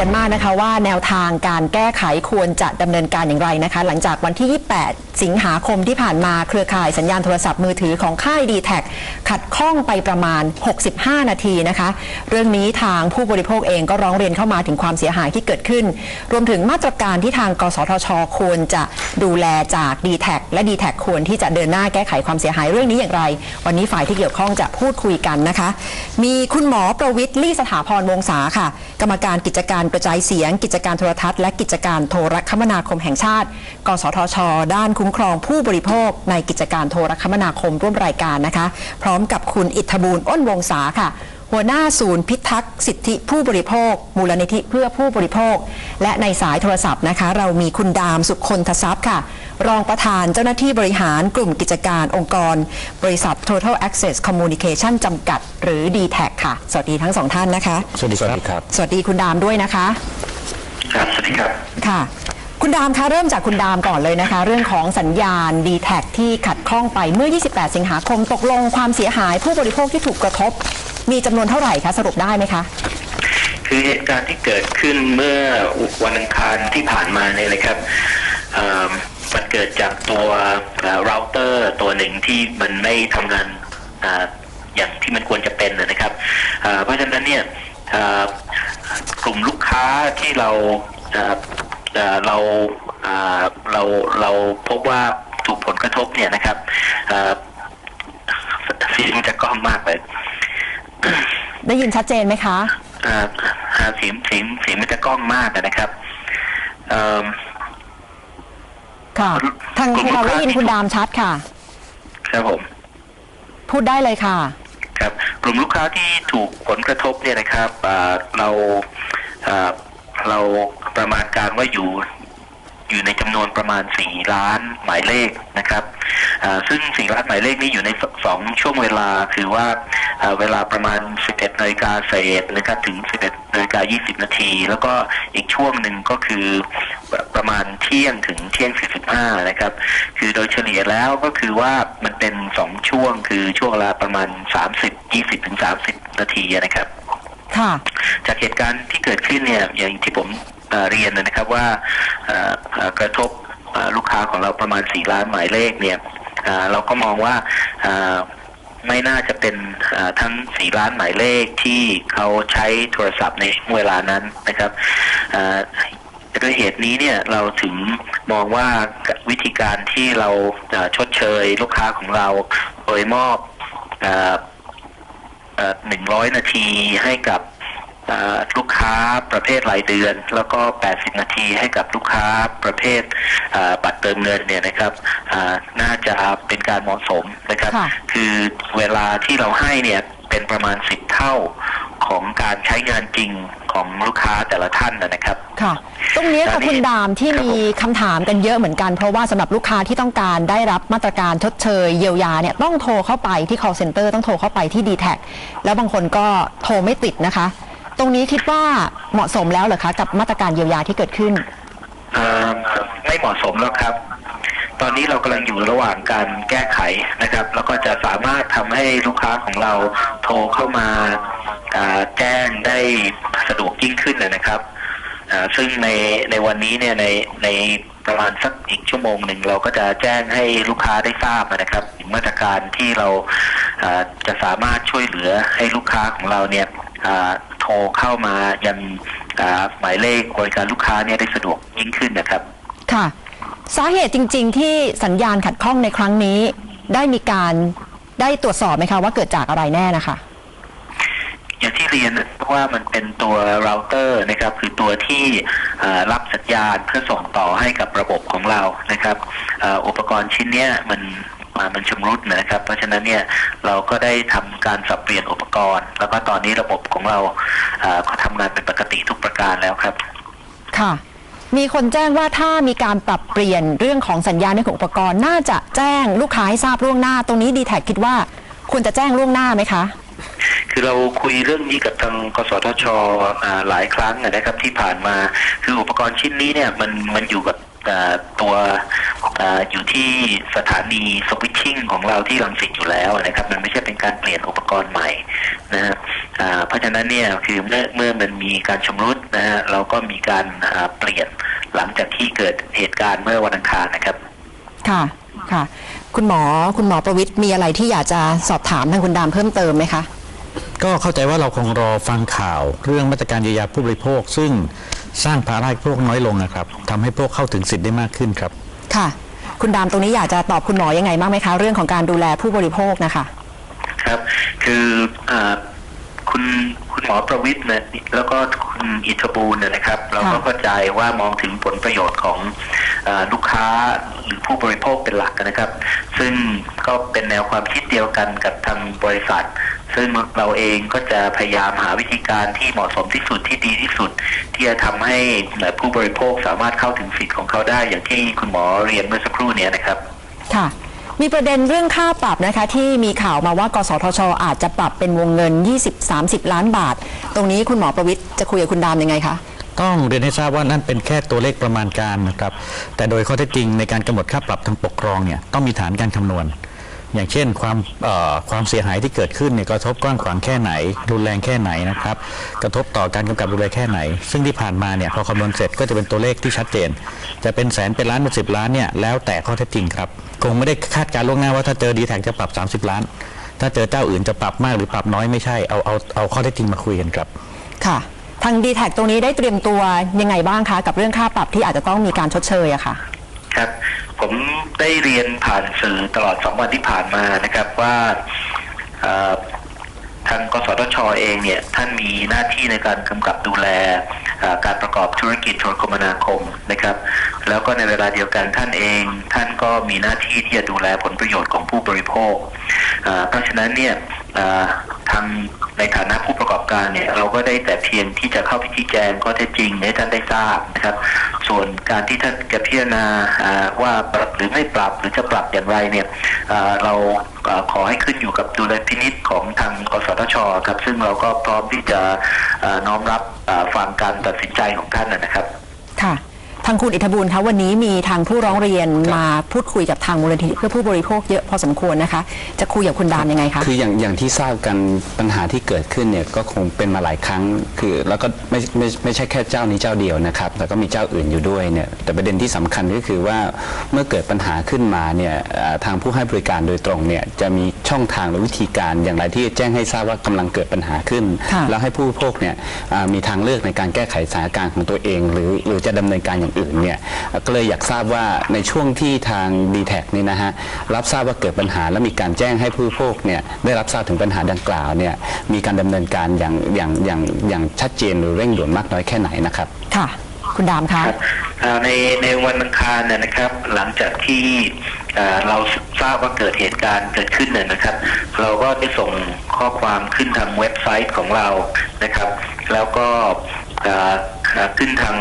กันมากนะคะว่าแนวทางการแก้ไขควรจะดำเนินการอย่างไรนะคะ หลังจากวันที่ 28 สิงหาคมที่ผ่านมาเครือข่ายสัญญาณโทรศัพท์มือถือของค่ายดีแท็ขัดข้องไปประมาณ 65 นาทีนะคะ เรื่องนี้ทางผู้บริโภคเองก็ร้องเรียนเข้ามาถึงความเสียหายที่เกิดขึ้น รวมถึงมาตรการที่ทาง กสทช ควรจะดูแลจาก d t แทและ d t แทควรที่จะเดินหน้าแก้ไขความเสียหายเรื่องนี้อย่างไร วันนี้ฝ่ายที่เกี่ยวข้องจะพูดคุยกันนะคะ มีคุณหมอประวิทย์ลี่สถาพรวงศาค่ะ กรรมการกิจการกระจายเสียง กิจการโทรทัศน์และกิจการโทรคมนาคมแห่งชาติ กสทช ด้านคุ้มครองผู้บริโภค ในกิจการโทรคมนาคมร่วมรายการนะคะ พร้อมกับคุณอิทธบูลอ้นวงศาค่ะ หัวหน้าศูนย์พิทักษ์สิทธิผู้บริโภค มูลนิธิเพื่อผู้บริโภค และในสายโทรศัพท์นะคะ เรามีคุณดามสุขคนทรัพย์ค่ะ รองประธานเจ้าหน้าที่บริหารกลุ่มกิจการองค์กร บริษัท Total Access Communication จำกัด หรือ d t แทค่ะ สวัสดีทั้งสองท่านนะคะ สวัสดีครับ สวัสดีคุณดามด้วยนะคะ ครับสวัสดีครับค่ะ คุณดามคะเริ่มจากคุณดามก่อนเลยนะคะ เรื่องของสัญญาณ d t แทที่ขัดข้องไปเมื่อ 28 สิงหาคมตกลงความเสียหายผู้บริโภคที่ถูกกระทบ มีจำนวนเท่าไหร่คะสรุปได้ไหมคะคือเหตุการณ์ที่เกิดขึ้นเมื่อวันอังคารที่ผ่านมาเนี่ยนะครับเอ่อ มันเกิดจากตัวเราเตอร์ตัวหนึ่งที่มันไม่ทำงานอ่าอย่างที่มันควรจะเป็นนะนะครับเอ่อเพราะฉะนั้นเนี่ยเอ่อกลุ่มลูกค้าที่เราเอ่อเอ่อเราอ่าเราเราพบว่าถูกผลกระทบเนี่ยนะครับเอ่อเสียงจะก้องมากเลย ได้ยินชัดเจนไหมคะอ่าอ่าเสียงเสียงเสียงมันจะกล้องมากอะนะครับเอิ่ม ค่ะ ทางกลุ่มเราลูกค้าได้ยินที่คุณดามชัดค่ะ ครับผม พูดได้เลยค่ะ ครับกลุ่มลูกค้าที่ถูกผลกระทบเนี่ยนะครับอ่าเราอ่าเราประมาณการว่าอยู่ อยู่ในจำนวนประมาณ 4 ล้านหมายเลขนะครับอ่าซึ่ง 4 ล้านหมายเลขนี้อยู่ในสสองช่วงเวลาคือว่าอ่าเวลาประมาณ 11นาฬิกาเศษนะครับถึง 11นาฬิกา20 นาที แล้วก็อีกช่วงหนึ่งก็คือประมาณเที่ยงถึงเที่ยง 45 นะครับ คือโดยเฉลี่ยแล้วก็คือว่ามันเป็น 2 ช่วงคือช่วงเวลาประมาณ 30 20 ถึง 30 นาทีนะครับ ค่ะ จากเหตุการณ์ที่เกิดขึ้นเนี่ยอย่างที่ผม เรียนนะครับว่ากระทบลูกค้าของเราประมาณ 4 ล้านหมายเลขเนี่ยเราก็มองว่าไม่น่าจะเป็นทั้ง 4 ล้านหมายเลขที่เขาใช้โทรศัพท์ในเวลานั้นนะครับด้วยเหตุนี้เนี่ยเราถึงมองว่าวิธีการที่เราชดเชยลูกค้าของเราโดยมอบหนึ่งร้อยนาทีให้กับ ลูกค้าประเภทรายเดือน แล้วก็ 80 นาทีให้กับลูกค้าประเภทเอ่อบัตรเติมเงินเนี่ยนะครับอ่าน่าจะเป็นการเหมาะสมนะครับค่ะคือเวลาที่เราให้เนี่ยเป็นประมาณ 10 เท่าของการใช้งานจริงของลูกค้าแต่ละท่านนะนะครับค่ะตรงนี้ตอค่ะนนี้คุณดามที่ครับมีผมคำถามกันเยอะเหมือนกัน เพราะว่าสำหรับลูกค้าที่ต้องการได้รับมาตรการชดเชยเยียวยาเนี่ยต้องโทรเข้าไปที่ call center ต้องโทรเข้าไปที่ d t แทแล้วบางคนก็โทรไม่ติดนะคะ ตรงนี้คิดว่าเหมาะสมแล้วเหรอคะกับมาตรการเยียวยาที่เกิดขึ้นเอ่อไม่เหมาะสมแล้วครับ ตอนนี้เรากำลังอยู่ระหว่างการแก้ไขนะครับ แล้วก็จะสามารถทำให้ลูกค้าของเราโทรเข้ามาอ่าแจ้งได้สะดวกยิ่งขึ้นนะครับอ่าซึ่งในในวันนี้เนี่ยในในประมาณสักอีกชั่วโมงหนึ่งเราก็จะแจ้งให้ลูกค้าได้ทราบนะครับถึงมาตรการที่เราอ่าจะสามารถช่วยเหลือให้ลูกค้าของเราเนี่ยอ่า โทรเข้ามายังอ่าหมายเลขบริการลูกค้าเนี่ยได้สะดวกยิ่งขึ้นนะครับ ค่ะ สาเหตุจริง ๆ ที่สัญญาณขัดข้องในครั้งนี้ ได้มีการได้ตรวจสอบไหมคะว่าเกิดจากอะไรแน่นะคะอย่างที่เรียนเพราะว่ามันเป็นตัวเราเตอร์นะครับ คือตัวที่เอ่อรับสัญญาณเพื่อส่งต่อให้กับระบบของเรานะครับเอ่ออุปกรณ์ชิ้นเนี้ยมัน อ่ามันชำรุดนะครับ เพราะฉะนั้นเนี่ยเราก็ได้ทำการสับเปลี่ยนอุปกรณ์ แล้วก็ตอนนี้ระบบของเราเอ่อก็ทำงานเป็นปกติทุกประการแล้วครับ ค่ะ มีคนแจ้งว่าถ้ามีการปรับเปลี่ยนเรื่องของสัญญาณในของอุปกรณ์น่าจะแจ้งลูกค้าให้ทราบล่วงหน้า ตรงนี้ดีแท็คิดว่าควรจะแจ้งล่วงหน้าไหมคะคือเราคุยเรื่องนี้กับทางกสทชอ่าหลายครั้งนะครับที่ผ่านมาคืออุปกรณ์ชิ้นนี้เนี่ยมันมันอยู่กับอ่าตัว อ่าอยู่ที่สถานีสวิตชิ่งของเราที่ลังสิตอยู่แล้วนะครับ มันไม่ใช่เป็นการเปลี่ยนอุปกรณ์ใหม่นะฮะอ่าเพราะฉะนั้นเนี่ยคือเมื่อเมื่อมันมีการชำรุดนะฮะเราก็มีการอ่าเปลี่ยนหลังจากที่เกิดเหตุการณ์เมื่อวันอังคารนะครับ ค่ะค่ะ คุณหมอคุณหมอประวิทย์มีอะไรที่อยากจะสอบถามทางคุณดามเพิ่มเติมไหมคะก็เข้าใจว่าเราคงรอฟังข่าวเรื่องมาตรการเยียวยาผู้บริโภค ซึ่งสร้างภาระให้พวกน้อยลงนะครับทำให้พวกเข้าถึงสิทธิ์ได้มากขึ้นครับ ค่ะ คุณดามตรงนี้อยากจะตอบคุณหมอยังไงบ้างไหมคะ เรื่องของการดูแลผู้บริโภคนะคะ ครับ คืออคุณ หมอประวิทย์เนี่ยแล้วก็คุณอิทธบูลเนี่ยนะครับ เราก็เข้าใจว่ามองถึงผลประโยชน์ของอลูกค้าหรือผู้บริโภคเป็นหลักนะครับ ซึ่งก็เป็นแนวความคิดเดียวกันกับทางบริษัท ซึ่งเราเองก็จะพยายามหาวิธีการที่เหมาะสมที่สุดที่ดีที่สุด ที่จะทำให้ผู้บริโภคสามารถเข้าถึงสิทธิ์ของเขาได้อย่างที่คุณหมอเรียนเมื่อสักครู่นี้นะครับ ค่ะ มีประเด็นเรื่องค่าปรับนะคะ ที่มีข่าวมาว่ากสทช อาจจะปรับเป็นวงเงิน 20-30 ล้านบาท ตรงนี้คุณหมอประวิทย์จะคุยกับคุณดามยังไงคะต้องเรียนให้ทราบว่านั่นเป็นแค่ตัวเลขประมาณการนะครับ แต่โดยข้อเท็จจริงในการกำหนดค่าปรับทางปกครองเนี่ยต้องมีฐานการคำนวณ อย่างเช่นความเอ่อความเสียหายที่เกิดขึ้นเนี่ยกระทบกว้างขวางแค่ไหน รุนแรงแค่ไหนนะครับ กระทบต่อการกำกับดูแลแค่ไหน ซึ่งที่ผ่านมาเนี่ยพอคำนวณเสร็จก็จะเป็นตัวเลขที่ชัดเจน จะเป็นแสนเป็นล้านเป็นสิบล้านเนี่ยแล้วแต่ข้อเท็จจริงครับคงไม่ได้คาดการณ์ล่วงหน้าว่าถ้าเจอดีแท็จะปรับ 30 ล้าน ถ้าเจอเจ้าอื่นจะปรับมากหรือปรับน้อยไม่ใช่เอาเอาเอาข้อเท็จจริงมาคุยกันครับค่ะทางดีแท็ตรงนี้ได้เตรียมตัวยังไงบ้างคะ กับเรื่องค่าปรับที่อาจจะต้องมีการชดเชยอะค่ะครับ ผมได้เรียนผ่านสื่อตลอดสองวันที่ผ่านมานะครับว่าทางกสทชเองเนี่ยท่านมีหน้าที่ในการกำกับดูแลการประกอบธุรกิจโทรคมนาคมนะครับ แล้วก็ในเวลาเดียวกันท่านเอง ท่านก็มีหน้าที่ที่จะดูแลผลประโยชน์ของผู้บริโภค เพราะฉะนั้นเนี่ย ทางในฐานะผู้ประกอบการเนี่ยเราก็ได้แต่เพียงที่จะเข้าไปชี้แจงข้อเท็จจริงให้ท่านได้ทราบนะครับ ส่วนการที่ท่านจะพิจารณาอ่าว่าปรับหรือไม่ปรับหรือจะปรับอย่างไรเนี่ยเราขอให้ขึ้นอยู่กับดุลยพินิษของทางกสทชครับซึ่งเราก็พร้อมที่จะน้อมรับฟังการตัดสินใจของท่านนะครับ ค่ะ ทางคุณอิทธบูลคะวันนี้มีทางผู้ร้องเรียนมาพูดคุยกับทางมูลนิธิเพื่อผู้บริโภคเยอะพอสมควรนะคะ จะคุยกับคุณดามยังไงคะคืออย่างอย่างที่ทราบกันปัญหาที่เกิดขึ้นเนี่ยก็คงเป็นมาหลายครั้ง คือแล้วก็ไม่ไม่ไม่ใช่แค่เจ้านี้เจ้าเดียวนะครับแต่ก็มีเจ้าอื่นอยู่ด้วยเนี่ยแต่ประเด็นที่สำคัญก็คือว่าเมื่อเกิดปัญหาขึ้นมาเนี่ยอ่าทางผู้ให้บริการโดยตรงเนี่ยจะมีช่องทางและวิธีการอย่างไรที่จะแจ้งให้ทราบว่ากำลังเกิดปัญหาขึ้นค่ะแล้วให้ผู้บริโภคเนี่ยอ่ามีทางเลือกในการแก้ไขสถานการณ์ของตัวเอง หรือหรือจะดำเนินการอย่างอื่นเนี่ยก็เลยอยากทราบว่าในช่วงที่ทาง d t แทนี่นะฮะรับทราบว่าเกิดปัญหาและมีการแจ้งให้ผู้บริโภคเนี่ยได้รับทราบถึงปัญหาดังกล่าวเนี่ยมีการดำเนินการอย่างอย่างอย่างอย่างชัดเจนหรือเร่งด่วนมากน้อยแค่ไหนนะครับค่ะ คุณดามคะครับอ่าในในวันอังคารเนยนะครับ หลังจากที่อ่าเราทราบว่าเกิดเหตุการณ์เกิดขึ้นเนี่ยนะครับ เราก็ได้ส่งข้อความขึ้นทางเว็บไซต์ของเรานะครับ แล้วก็อ่าอ่าขึ้นทาง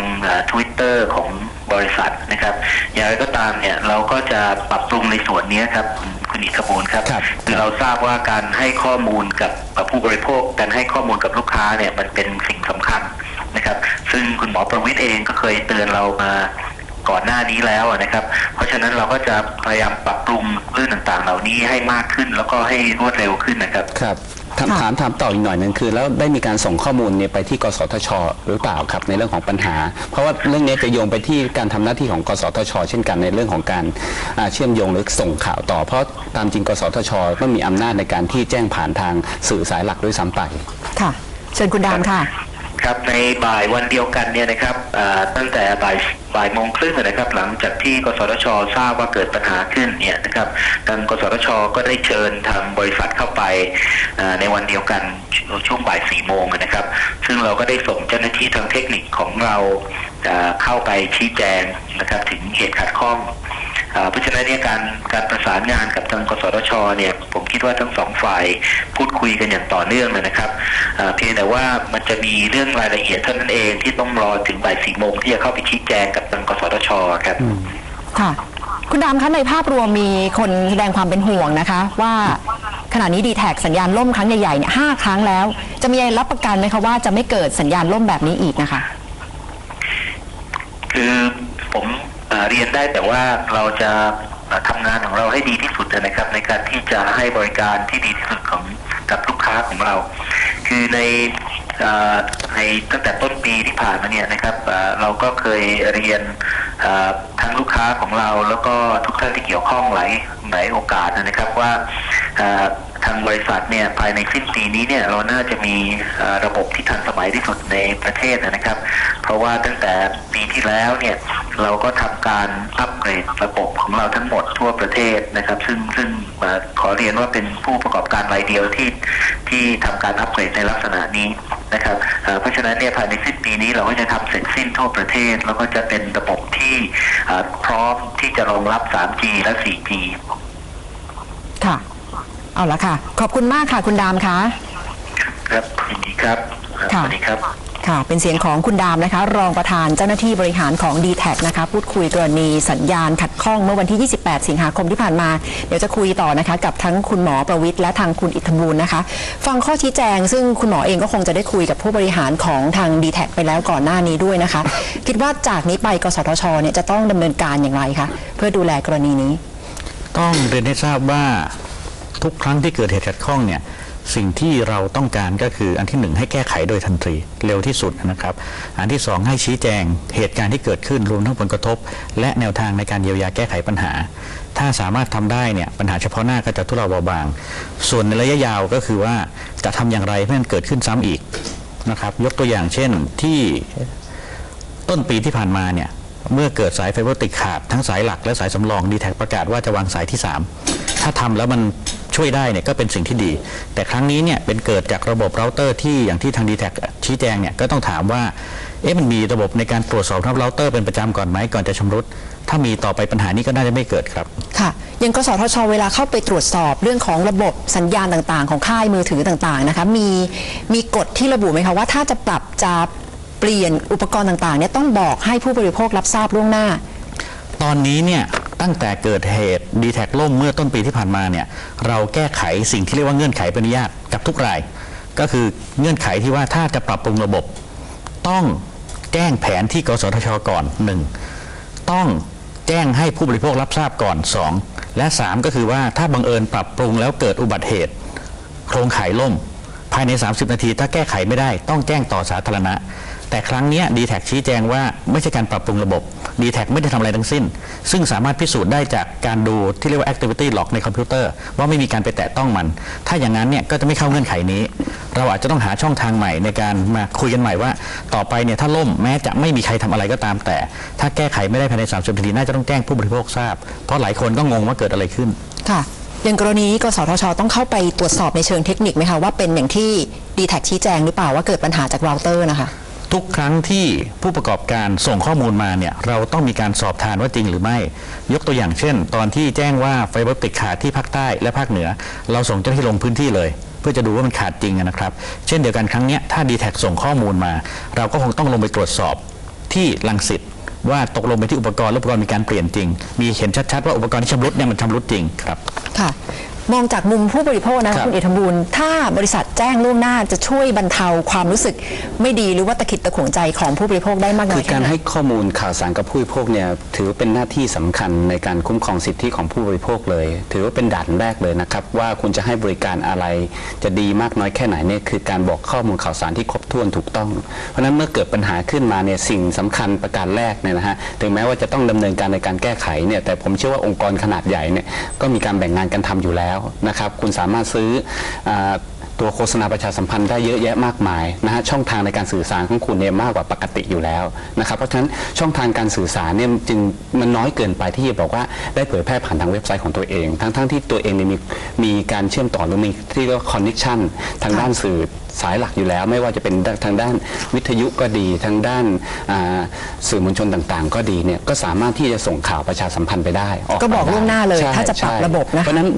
ทวิตเตอร์ของบริษัทนะครับ อย่างไรก็ตามเนี่ยเราก็จะปรับปรุงในส่วนนี้ครับคุณคุณอิทธบูลครับครับคือเราทราบว่าการให้ข้อมูลกับกับผู้บริโภค การให้ข้อมูลกับลูกค้าเนี่ยมันเป็นสิ่งสำคัญ นะครับ ซึ่งคุณหมอประวิทย์เองก็เคยเตือนเรามาก่อนหน้านี้แล้วนะครับ เพราะฉะนั้นเราก็จะพยายามปรับปรุงเรื่องต่างๆ เหล่านี้ให้มากขึ้นแล้วก็ให้รวดเร็วขึ้นนะครับครับถามค่ะถามถามต่ออีกหน่อยหนึงคือ แล้วได้มีการส่งข้อมูลเนี่ยไปที่กสทช หรือเปล่าครับในเรื่องของปัญหา เพราะว่าเรื่องนี้จะโยงไปที่การทำหน้าที่ของกสทช เช่นกันในเรื่องของการอ่าเชื่อมโยงหรือส่งข่าวต่อ เพราะตามจริงกสทชก็มีอำนาจในการที่แจ้งผ่านทางสื่อสายหลักด้วยซ้ำไปค่ะ เชิญคุณดามค่ะ ครับในบ่ายวันเดียวกันเนี่ยนะครับตั้งแต่บ่ายบ่ายโมงครึ่งนะครับ หลังจากที่กสทชทราบว่าเกิดปัญหาขึ้นเนี่ยนะครับทางกสทชก็ได้เชิญทางบริษัทเข้าไปในวันเดียวกันช่วงบ่ายสี่โมงนะครับ ซึ่งเราก็ได้ส่งเจ้าหน้าที่ทางเทคนิคของเราเข้าไปชี้แจงนะครับ ถึงเหตุขัดข้องอ่าเพราะฉะนั้นเนี่ยการการประสานงานกับทางกสทชเนี่ยผมคิดว่าทั้งสองฝ่ายพูดคุยกันอย่างต่อเนื่องเลยนะครับเพียงแต่ว่ามันจะมีเรื่องรายละเอียดเท่านั้นเองที่ต้องรอถึงบ่ายสี่โมงที่จะเข้าไปชี้แจงกับทางกสทชครับค่ะ คุณดามคะในภาพรวมมีคนแสดงความเป็นห่วงนะคะ ว่าขณะนี้ดีแท็สัญญาณล่มครั้งใหญ่ๆเนี่ยห้าครั้งแล้ว จะมีอะไรรับประกันไหมคะว่าจะไม่เกิดสัญญาณล่มแบบนี้อีกนะคะ คือผมเอ่อเรียนได้แต่ว่าเราจะเอ่อทำงานของเราให้ดีที่สุดนะครับ ในการที่จะให้บริการที่ดีที่สุดของกับลูกค้าของเรา คือในเอ่อในตั้งแต่ต้น ปีที่ผ่านมาเนี่ยนะครับเราก็เคยเรียนทั้งลูกค้าของเราแล้วก็ทุกท่านที่เกี่ยวข้องหลายหลายโอกาสนะครับว่าทางบริษัทเนี่ยภายในสิ้นปีนี้เนี่ยเราน่าจะมีระบบที่ทันสมัยที่สุดในประเทศนะครับ เพราะว่าตั้งแต่ปีที่แล้วเนี่ยเราก็ทำการอัปเกรดระบบของเราทั้งหมดทั่วประเทศนะครับ ซึ่งซึ่งขอเรียนว่าเป็นผู้ประกอบการรายเดียวที่ที่ทำการอัปเกรดในลักษณะนี้ นะครับเอ่อเพราะฉะนั้นเนี่ยภายในสิ้นปีนี้เราก็จะทำเสร็จสิ้นทั่วประเทศ แล้วก็จะเป็นระบบที่เอ่อพร้อมที่จะรองรับ 3G และ 4G ค่ะเอาละค่ะ ขอบคุณมากค่ะ คุณดามคะครับยินดีครับครับค่ะสวัสดีครับ ค่ะ เป็นเสียงของคุณดามนะคะ รองประธานเจ้าหน้าที่บริหารของ d t แทนะคะ พูดคุยกรณีสัญญาณขัดข้องเมื่อวันที่ 28 สิงหาคมที่ผ่านมา เดี๋ยวจะคุยต่อนะคะ กับทั้งคุณหมอประวิทย์และทางคุณอิทธบูลนะคะ ฟังข้อชี้แจง ซึ่งคุณหมอเองก็คงจะได้คุยกับผู้บริหารของทาง d t แทไปแล้วก่อนหน้านี้ด้วยนะคะ คิดว่าจากนี้ไปกสทชเนี่ยจะต้องดำเนินการอย่างไรคะเพื่อดูแลกรณีนี้ ต้องเรียนให้ทราบว่าทุกครั้งที่เกิดเหตุขัดข้องเนี่ย สิ่งที่เราต้องการก็คืออันที่หนึ่งให้แก้ไขโดยทันทีเร็วที่สุดนะครับ อันที่สองให้ชี้แจงเหตุการณ์ที่เกิดขึ้นรวมทั้งผลกระทบ และแนวทางในการเยียวยาแก้ไขปัญหา ถ้าสามารถทำได้เนี่ยปัญหาเฉพาะหน้าก็จะทุเลาเบาบาง ส่วนในระยะยาวก็คือว่าจะทำอย่างไรไม่ให้มันเกิดขึ้นซ้ำอีกนะครับ ยกตัวอย่างเช่นที่ต้นปีที่ผ่านมาเนี่ยเมื่อเกิดสายไฟเบอร์ติกขาดทั้งสายหลักและสายสำรองดีแท็ประกาศว่าจะวางสายที่ 3 ถ้าทำแล้วมัน ช่วยได้เนี่ยก็เป็นสิ่งที่ดี แต่ครั้งนี้เนี่ยเป็นเกิดจากระบบเราเตอร์ที่อย่างที่ทางดีแท็ชี้แจงเนี่ยก็ต้องถามว่าเอ๊ะมันมีระบบในการตรวจสอบทั้งเราเตอร์เป็นประจำก่อนไหมก่อนจะชำรุด ถ้ามีต่อไปปัญหานี้ก็น่าจะไม่เกิดครับ ค่ะยังกสทช เวลาเข้าไปตรวจสอบเรื่องของระบบสัญญาณต่างๆ ของค่ายมือถือต่างๆนะคะมีมีกฎที่ระบุไหมคะว่าถ้าจะปรับจะเปลี่ยนอุปกรณ์ต่างๆเนี่ยต้องบอกให้ผู้บริโภครับทราบล่วงหน้า ตอนนี้เนี่ย ตั้งแต่เกิดเหตุดีแท็ล่มเมื่อต้นปีที่ผ่านมาเนี่ยเราแก้ไขสิ่งที่เรียกว่าเงื่อนไขอนุญาตกับทุกราย ก็คือเงื่อนไขที่ว่าถ้าจะปรับปรุงระบบ ต้องแจ้งแผนที่กสทชก่อนหนึ่งต้องแจ้งให้ผู้บริโภครับทราบก่อนสองและสามก็คือว่าถ้าบังเอิญปรับปรุงแล้วเกิดอุบัติเหตุ โครงข่ายล่ม ภายใน 30 นาที ถ้าแก้ไขไม่ได้ ต้องแจ้งต่อสาธารณะ แต่ครั้งนี้ดีแท็ชี้แจงว่าไม่ใช่การปรับปรุงระบบ d t แทไม่ได้ทำอะไรทั้งสิ้น ซึ่งสามารถพิสูจน์ได้จากการดูที่เรียกว่า activity log ในคอมพิวเตอร์ ว่าไม่มีการไปแตะต้องมัน ถ้าอย่างนั้นเนี่ยก็จะไม่เข้าเงื่อนไขนี้ เราอาจจะต้องหาช่องทางใหม่ในการมาคุยกันใหม่ว่า ต่อไปเนี่ยถ้าล่มแม้จะไม่มีใครทำอะไรก็ตามแต่ ถ้าแก้ไขไม่ได้ภายใน 30นาทีน่าจะต้องแจ้งผู้บริโภคทราบ เพราะหลายคนก็งงว่าเกิดอะไรขึ้นค่ะอย่างกรณีกสทช ต้องเข้าไปตรวจสอบในเชิงเทคนิคไหมคะว่าเป็นอย่างที่ d t แทชี้แจงหรือเปล่าว่าเกิดปัญหาจากเราเตอร์นะคะ ทุกครั้งที่ผู้ประกอบการส่งข้อมูลมาเนี่ยเราต้องมีการสอบทานว่าจริงหรือไม่ ยกตัวอย่างเช่น ตอนที่แจ้งว่าไฟเบอร์ติกขาดที่ภาคใต้และภาคเหนือ เราส่งเจ้าหน้าที่ลงพื้นที่เลย เพื่อจะดูว่ามันขาดจริงนะครับ เช่นเดียวกันครั้งนี้ถ้า d t แทส่งข้อมูลมา เราก็คงต้องลงไปตรวจสอบที่ลังสิตว่าตกลงไปที่อุปกรณ์อุปกรณ์มีการเปลี่ยนจริง มีเห็นชัดๆว่าอุปกรณ์ที่ชำรุดเนี่ยมันชำรุดจริงครับ ค่ะ มองจากมุมผู้บริโภคนะครัคะบคุณเอกบูลถ้าบริษัทแจ้งล่วงหน้าจะช่วยบรรเทาความรู้สึกไม่ดีหรือว่าตะขิดตะขวงใจของผู้บริโภคได้มากน้คืออยแค่การไหนให้ข้อมูลข่าวสารกับผู้บริโภคเนี่ยถือเป็นหน้าที่สำคัญในการคุ้มครองสิทธิของผู้บริโภคเลย ถือว่าเป็นด่านแรกเลยนะครับ ว่าคุณจะให้บริการอะไร จะดีมากน้อยแค่ไหนเนี่ยคือการบอกข้อมูลข่าวสารที่ครบถ้วนถูกต้อง เพราะฉะนั้นเมื่อเกิดปัญหาขึ้นมาเนี่ยสิ่งสำคัญประการแรกเนี่ยนะฮะถึงแม้ว่าจะต้องดำเนินการในการแก้ไขเนี่ยแต่ผมเชื่อว่าองค์กรขนาดใหญ่เนี่ยก็มีการแบ่งงานกันทำอยู่แล้วนะครับ คุณสามารถซื้ออตัวโฆษณาประชาสัมพันธ์ได้เยอะแยะมากมายนะฮะช่องทางในการสื่อสารของคุณเนี่ยมากกว่าปกติอยู่แล้วนะครับเพราะฉะนั้นช่องทางการสื่อสารเนี่ยจึงมันน้อยเกินไปที่จะบอกว่าได้เผยแพร่ผ่านทางเว็บไซต์ของตัวเอง ทั้งๆที่ตัวเองเนี่ยมีมีการเชื่อมต่อหรือมีที่เรียกว่าคอนเน็ชันทางด้านสื่อ สายหลักอยู่แล้ว ไม่ว่าจะเป็นทางด้านวิทยุก็ดีทางด้านอ่าสื่อมวลชนต่างๆ ก็ดีเนี่ยก็สามารถที่จะส่งข่าวประชาสัมพันธ์ไปได้ออกก็บอกไปได้ล่วงหน้าเลยใช่ถ้าจะปรับใช่ระบบนะคะเพราะฉะนั้น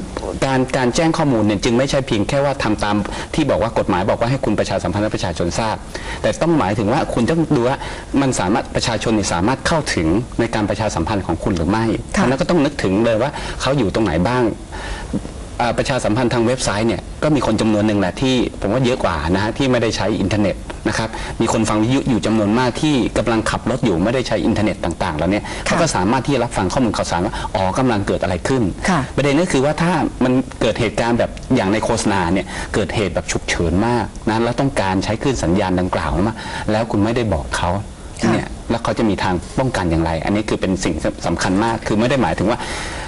การการแจ้งข้อมูลเนี่ยจึงไม่ใช่เพียงแค่ว่าทำตามที่บอกว่ากฎหมายบอกว่าให้คุณประชาสัมพันธ์ให้ประชาชนทราบ แต่ต้องหมายถึงว่าคุณต้องดูว่ามันสามารถประชาชนเนี่ยสามารถเข้าถึงในการประชาสัมพันธ์ของคุณหรือไม่เพค่ะราะฉะนั้นก็ต้องนึกถึงเลยว่าเขาอยู่ตรงไหนบ้างอ่า ประชาสัมพันธ์ทางเว็บไซต์เนี่ยก็มีคนจำนวนหนึ่งแหละที่ผมว่าเยอะกว่านะฮะที่ไม่ได้ใช้อินเทอร์เน็ตนะครับมีคนฟังวิทยุอยู่จำนวนมากที่กำลังขับรถอยู่ไม่ได้ใช้อินเทอร์เน็ตต่างๆแล้วเนี่ยเขาก็สามารถที่จะรับฟังข้อมูลข่าวสารว่าอ๋อกำลังเกิดอะไรขึ้นค่ะประเด็นก็คือว่าถ้ามันเกิดเหตุการณ์แบบอย่างในโฆษณาเนี่ยเกิดเหตุแบบฉุกเฉินมากนะแล้วต้องการใช้คลื่นสัญญาณดังกล่าวมาแล้วคุณไม่ได้บอกเขาค่ะเนี่ยแล้วเขาจะมีทางป้องกันอย่างไร อันนี้คือเป็นสิ่งสำคัญมากคือไม่ได้หมายถึงว่า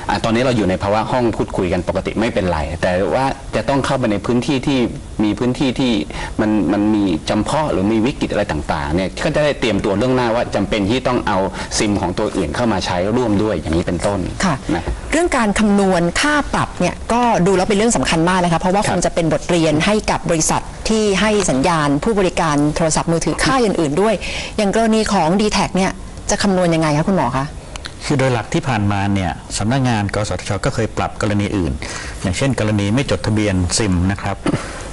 อ่าตอนนี้เราอยู่ในภาวะห้องพูดคุยกันปกติไม่เป็นไร แต่ว่าจะต้องเข้าไปในพื้นที่ที่มีพื้นที่ที่มันมันมีจำเพาะหรือมีวิกฤตอะไรต่างๆเนี่ยก็จะได้เตรียมตัวเรื่องหน้าว่าจำเป็นที่ต้องเอาซิมของตัวอื่นเข้ามาใช้ร่วมด้วยอย่างนี้เป็นต้นค่ะนะเรื่องการคำนวณค่าปรับเนี่ยก็ดูแล้วเป็นเรื่องสำคัญมากนะคะเพราะว่าครัคบงจะเป็นบทเรียนให้กับบริษัทที่ให้สัญญาณผู้บริการโทรศัพท์มือถือค่ายอื่น ๆ ด้วย อย่างกรณีของ d t แทเนี่ยจะคำนวณยังไงคะคุณหมอคะ คือโดยหลักที่ผ่านมาเนี่ยสำนักงานกสทชก็เคยปรับกรณีอื่น อย่างเช่น กรณีไม่จดทะเบียนซิมนะครับ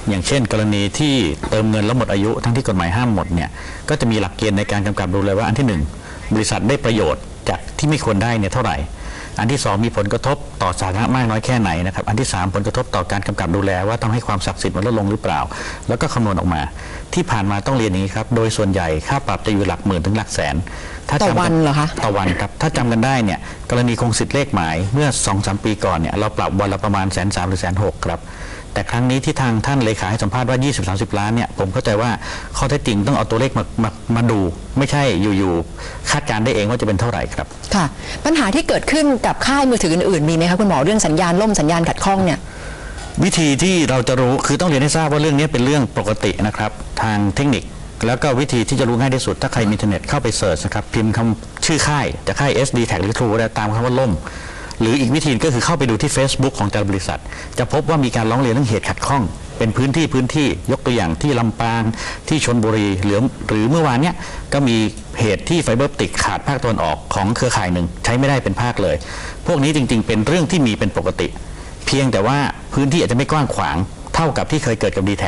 อย่างเช่น กรณีที่เติมเงินแล้วหมดอายุทั้งที่กฎหมายห้ามหมดเนี่ยก็จะมีหลักเกณฑ์ในการกำกับดูเลยว่าอันที่หนึ่งบริษัทได้ประโยชน์จากที่ไม่ควรได้เนี่ยเท่าไหร่ อันที่สองมีผลกระทบต่อสาธารณะมากน้อยแค่ไหนนะครับ อันที่สามผลกระทบต่อการกำกับดูแลว่าทำให้ความศักดิ์สิทธิ์มันลดลงหรือเปล่า แล้วก็คำนวณออกมา ที่ผ่านมาต้องเรียนอย่างนี้ครับ โดยส่วนใหญ่ค่าปรับจะอยู่หลักหมื่นถึงหลักแสน ถ้าต่อจำกัวันเหรอคะ ต่อวันครับ ถ้าจำกันได้เนี่ยกรณีคงสิทธิ์เลขหมายเมื่อ2อสปีก่อนเนี่ยเราปรับวันละประมาณแสนสามหรือแสนหกครับ แต่ครั้งนี้ที่ทางท่านเลขาให้สัมภาษณ์ว่า 20-30 ล้านเนี่ยผมเข้าใจว่าข้อเท็จจริงต้องเอาตัวเลขมามามาดู ไม่ใช่อยู่ๆคาดการณ์ได้เองว่าจะเป็นเท่าไหร่ครับ ค่ะ ปัญหาที่เกิดขึ้นกับค่ายมือถืออื่นๆมีไหมคะคุณหมอเรื่องสัญญาณล่มสัญญาณขัดข้องเนี่ย วิธีที่เราจะรู้คือต้องเรียนให้ทราบว่าเรื่องนี้เป็นเรื่องปกตินะครับ ทางเทคนิค แล้วก็วิธีที่จะรู้ง่ายที่สุด ถ้าใครมีอินเทอร์เน็ตเข้าไปเสิร์ชนะครับ พิมพ์คำชื่อค่ายจะค่าย SD Tag หรือ True ได้ตามคำว่าล่ม หรืออีกวิธีก็คือเข้าไปดูที่ Facebook ของแต่ละบริษัท จะพบว่ามีการร้องเรียนเรื่องเหตุขัดข้อง เป็นพื้นที่พื้นที่ยกตัวอย่างที่ลำปางที่ชนบุรีหรือหรือเมื่อวานเนี้ยก็มีเหตุที่ไฟเบอร์ติกขาดภาคตะวันออกของเครือข่ายหนึ่งใช้ไม่ได้เป็นภาคเลย พวกนี้จริง ๆ เป็นเรื่องที่มีเป็นปกติ เพียงแต่ว่าพื้นที่อาจจะไม่กว้างขวางเท่ากับที่เคยเกิดกับ d t แท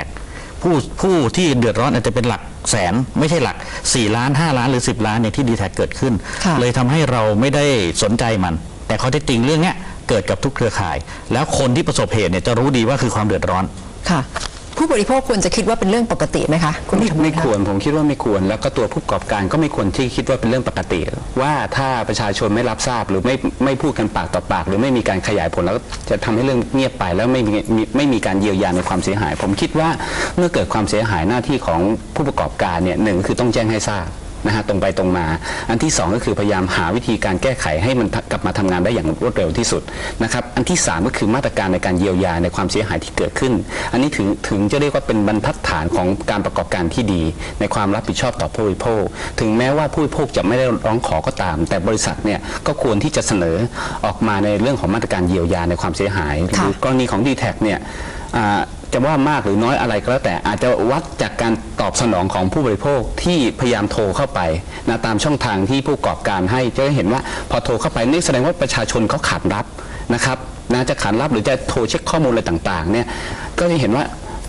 ผู้ผู้ที่เดือดร้อนอาจจะเป็นหลักแสนไม่ใช่หลัก 4 ล้าน 5 ล้านหรือ 10 ล้านอย่างที่ d t แทเกิดขึ้นค่ะเลยทำให้เราไม่ได้สนใจมัน แต่ข้อเท็จจริงเรื่องเนี้ยเกิดกับทุกเครือข่าย แล้วคนที่ประสบเหตุเนี่ยจะรู้ดีว่าคือความเดือดร้อนค่ะ ผู้บริโภคควรจะคิดว่าเป็นเรื่องปกติไหมคะคุณผู้ชมไม่ควรผมคิดว่าไม่ควร แล้วก็ตัวผู้ประกอบการก็ไม่ควรที่คิดว่าเป็นเรื่องปกติ ว่าถ้าประชาชนไม่รับทราบหรือไม่ไม่พูดกันปากต่อปาก หรือไม่มีการขยายผลแล้วจะทำให้เรื่องเงียบไปแล้วไม่มีไม่มีการเยียวยาในความเสียหาย ผมคิดว่าเมื่อเกิดความเสียหายหน้าที่ของผู้ประกอบการเนี่ยหนึ่งคือต้องแจ้งให้ทราบ นะฮะตรงไปตรงมา อันที่สองก็คือพยายามหาวิธีการแก้ไขให้มันกลับมาทำงานได้อย่างรวดเร็วที่สุดนะครับอันที่สามก็คือมาตรการในการเยียวยาในความเสียหายที่เกิดขึ้น อันนี้ถึงถึงจะเรียกว่าเป็นบรรทัดฐานของการประกอบการที่ดี ในความรับผิดชอบต่อผู้บริโภค ถึงแม้ว่าผู้บริโภคจะไม่ได้ร้องขอก็ตาม แต่บริษัทเนี่ยก็ควรที่จะเสนอออกมาในเรื่องของมาตรการเยียวยาในความเสียหายหค่ะรือกรณีของ d t แทเนี่ยอ่า จะว่ามากหรือน้อยอะไรก็แล้วแต่อาจจะวัดจากการตอบสนองของผู้บริโภคที่พยายามโทรเข้าไปนะตามช่องทางที่ผู้ประกอบการให้จะเห็นว่าพอโทรเข้าไปนี่แสดงว่าประชาชนเขาขาดรับนะครับนะจะขาดรับหรือจะโทรเช็คข้อมูลอะไรต่างๆเนี่ยก็จะเห็นว่า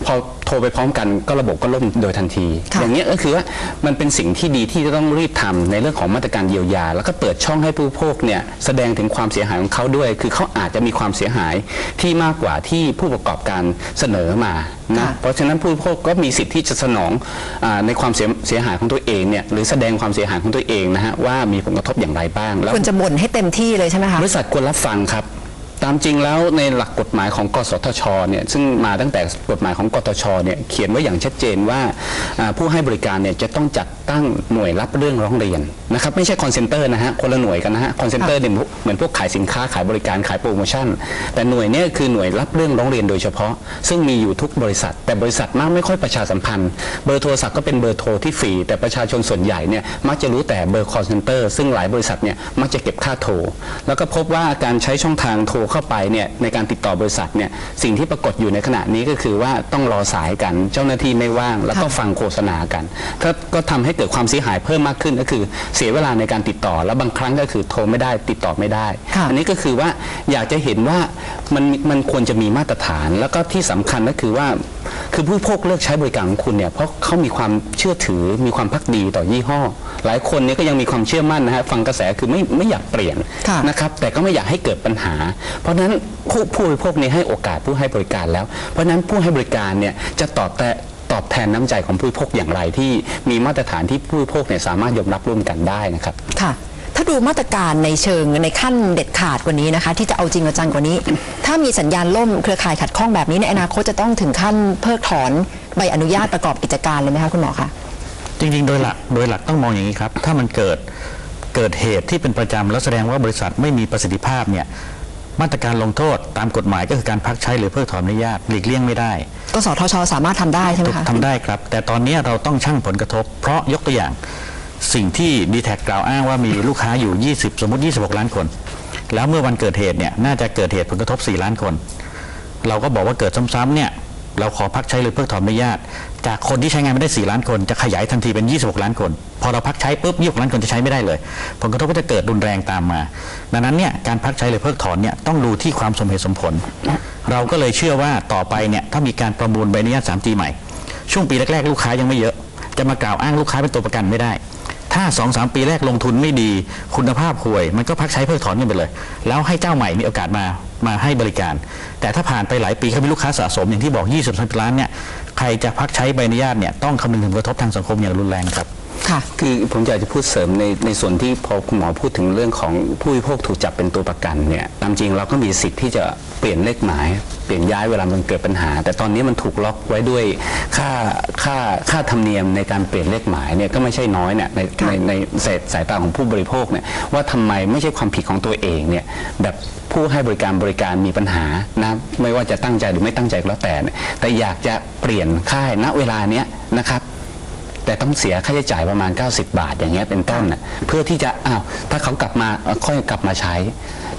พอโทรไปพร้อมกันก็ระบบก็ล่มโดยทันทีค่ะอย่างนี้ยก็คือว่ามันเป็นสิ่งที่ดีที่จะต้องรีบทำในเรื่องของมาตรการเยียวยา แล้วก็เปิดช่องให้ผู้บริโภคเนี่ยแสดงถึงความเสียหายของเขาด้วย คือเขาอาจจะมีความเสียหายที่มากกว่าที่ผู้ประกอบการเสนอมานะค่ะเพราะฉะนั้นผู้บริโภคก็มีสิทธิ์ที่จะสนองอาในความเสียเสียหายของตัวเองเนี่ยหรือแสดงความเสียหายของตัวเองนะฮะว่ามีผลกระทบอย่างไรบ้างแล้วควรจะบ่นให้เต็มที่เลยใช่ไหมคะบริษัทควรรับฟังครับ ตามจริงแล้วในหลักกฎหมายของกสทชเนี่ยซึ่งมาตั้งแต่กฎหมายของกทชเนี่ยเขียนไว้อย่างชัดเจนว่าอ่าผู้ให้บริการเนี่ยจะต้องจัดตั้งหน่วยรับเรื่องร้องเรียนนะครับไม่ใช่คอนเซนเตอร์นะฮะคนละหน่วยกันนะฮะคอนเซนเตอร์เนี่ยเหมือนพวกขายสินค้าขายบริการขายโปรโมชั่น แต่หน่วยเนี้คือหน่วยรับเรื่องร้องเรียนโดยเฉพาะ ซึ่งมีอยู่ทุกบริษัท แต่บริษัทมากไม่ค่อยประชาสัมพันธ์ เบอร์โทรศัพท์ก็เป็นเบอร์โทรที่ฟรีแต่ประชาชนส่วนใหญ่เนี่ยมักจะรู้แต่เบอร์ call center ซึ่งหลายบริษัทเนี่ยมักจะเก็บค่าโทรแล้วก็พบว่าการใช้ช่องทางโทรเข้าไปเนี่ยในการติดต่อบริษัทเนี่ยสิ่งที่ปรากฏอยู่ในขณะนี้ก็คือว่าต้องรอสายกันเจ้าหน้าที่ไม่ว่าง แล้วก็ค่ะฟังโฆษณากันก็ก็ทำให้เกิดความเสียหายเพิ่มมากขึ้นก็คือ เสียเวลาในการติดต่อ แล้วบางครั้งก็คือโทรไม่ได้ติดต่อไม่ได้ค่ะอันนี้ก็คือว่าอยากจะเห็นว่ามันมันควรจะมีมาตรฐาน แล้วก็ที่สำคัญก็คือว่า คือผู้บริโภคเลิกใช้บริการของคุณเนี่ยเพราะเขามีความเชื่อถือมีความพักดีต่อยี่ห้อ หลายคนเนี่ยก็ยังมีความเชื่อมั่นนะฮะฟังกระแสคือไม่ไม่อยากเปลี่ยนค่ะนะครับแต่ก็ไม่อยากให้เกิดปัญหา เพราะฉะนั้นผู้ผู้บริโภคเนี่ยให้โอกาสผู้ให้บริการแล้ว เพราะฉะนั้นผู้ให้บริการเนี่ยจะตอบแต่ตอบแทนน้ำใจของผู้บริโภคอย่างไรที่มีมาตรฐานที่ผู้บริโภคเนี่ยสามารถยอมรับร่วมกันได้นะครับค่ะถ้า ดูมาตรการในเชิงในขั้นเด็ดขาดกว่านี้นะคะ ที่จะเอาจริงเอาจังกว่านี้ ถ้ามีสัญญาณล่มเครือข่ายขัดข้องแบบนี้ในอนาคตจะต้องถึงขั้นเพิกถอนใบอนุญาตประกอบกิจการเลยไหมคะคุณหมอคะจริงๆ โดยหลักโดยหลักต้องมองอย่างนี้ครับ ถ้ามันเกิดเกิดเหตุที่เป็นประจำแล้วแสดงว่าบริษัทไม่มีประสิทธิภาพเนี่ยมาตรการลงโทษตามกฎหมายก็คือการพักใช้หรือเพิกถอนอนุญาตหลีกเลี่ยงไม่ได้กสทช สามารถทำได้ใช่ไหมคะทำได้ครับ แต่ตอนนี้เราต้องชั่งผลกระทบ เพราะยกตัวอย่าง สิ่งที่ดีแท็กล่าวอ้างว่ามีลูกค้าอยู่ 20 สมมติ 26 ล้านคน แล้วเมื่อวันเกิดเหตุเนี่ยน่าจะเกิดเหตุผลกระทบ 4 ล้านคน เราก็บอกว่าเกิดซ้ำๆเนี่ยเราขอพักใช้หรือเพิกถอนอนุญาต จากคนที่ใช้งานไม่ได้ 4 ล้านคน จะขยายทันทีเป็น 26 ล้านคน พอเราพักใช้ปุ๊บ26ล้านคนจะใช้ไม่ได้เลย ผลกระทบก็จะเกิดรุนแรงตามมา ดังนั้นเนี่ยการพักใช้หรือเพิกถอนเนี่ยต้องดูที่ความสมเหตุสมผล เราก็เลยเชื่อว่าต่อไปเนี่ยถ้ามีการประมูลใบอนุญาต 3G ใหม่ ช่วงปีแรกๆ ลูกค้ายังไม่เยอะ จะมากล่าวอ้างลูกค้าเป็นตัวประกันไม่ได้ ถ้า2อสปีแรกลงทุนไม่ดีคุณภาพห่วย มันก็พักใช้เพิกถอนกันไปเลย แล้วให้เจ้าใหม่มีโอกาสมามาให้บริการ แต่ถ้าผ่านไปหลายปีเขามีลูกค้าสะสมอย่างที่บอก 20 ล้านเนี่ยใครจะพักใช้ใบอนุญาตเนี่ยต้องคำนึงถึงกระทบทางสังคมอย่างรุนแรงครับ ค่ะคือผมอยากจะพูดเสริมในในส่วนที่พอคุณหมอพูดถึงเรื่องของผู้บริโภคถูกจับเป็นตัวประกันเนี่ยตามจริงเราก็มีสิทธิ์ที่จะเปลี่ยนเลขหมาย เปลี่ยนย้ายเวลามันเกิดปัญหา แต่ตอนนี้มันถูกล็อกไว้ด้วยค่าค่าค่าธรรมเนียมในการเปลี่ยนเลขหมายเนี่ยก็ไม่ใช่น้อยเนี่ยในค่ะในในสายสายตาของผู้บริโภคเนี่ยว่าทำไมไม่ใช่ความผิดของตัวเองเนี่ยแบบผู้ให้บริการบริการมีปัญหานะไม่ว่าจะตั้งใจหรือไม่ตั้งใจก็แล้วแต่เนี่ยแต่อยากจะเปลี่ยนค่ายณเวลาเนี้ยนะครับ แต่ต้องเสียค่าใช้จ่ายประมาณ 90 บาทอย่างเงี้ยเป็นต้นน่ะเพื่อที่จะอ้าวถ้าเขากลับมาเอ่อค่อยกลับมาใช้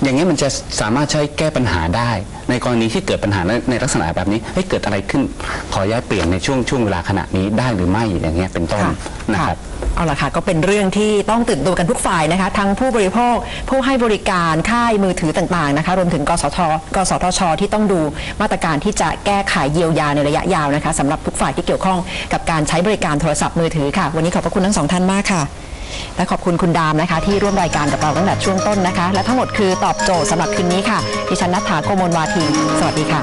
อย่างเงี้ยมันจะสามารถใช้แก้ปัญหาได้ ในกรณีที่เกิดปัญหาในในลักษณะแบบนี้เฮ้ยเกิดอะไรขึ้นขอย้ายเปลี่ยนในช่วงช่วงเวลาขณะนี้ได้หรือไม่อย่างเงี้ยเป็นต้นค่ะนะครับเอาละค่ะก็เป็นเรื่องที่ต้องตื่นตัวกันทุกฝ่ายนะคะ ทั้งผู้บริโภค ผู้ให้บริการค่ายมือถือต่างๆนะคะรวมถึงกสทกสทช ที่ต้องดูมาตรการที่จะแก้ไขเยียวยาในระยะยาวนะคะสำหรับทุกฝ่ายที่เกี่ยวข้องกับการใช้บริการโทรศัพท์มือถือค่ะ วันนี้ขอบพระคุณทั้งสองท่านมากค่ะ และขอบคุณคุณดามนะคะ ที่ร่วมรายการกับเราตั้งแต่ช่วงต้นนะคะ และทั้งหมดคือตอบโจทย์สำหรับคืนนี้ค่ะดิฉันนัทธาโกมลวาที สวัสดีค่ะ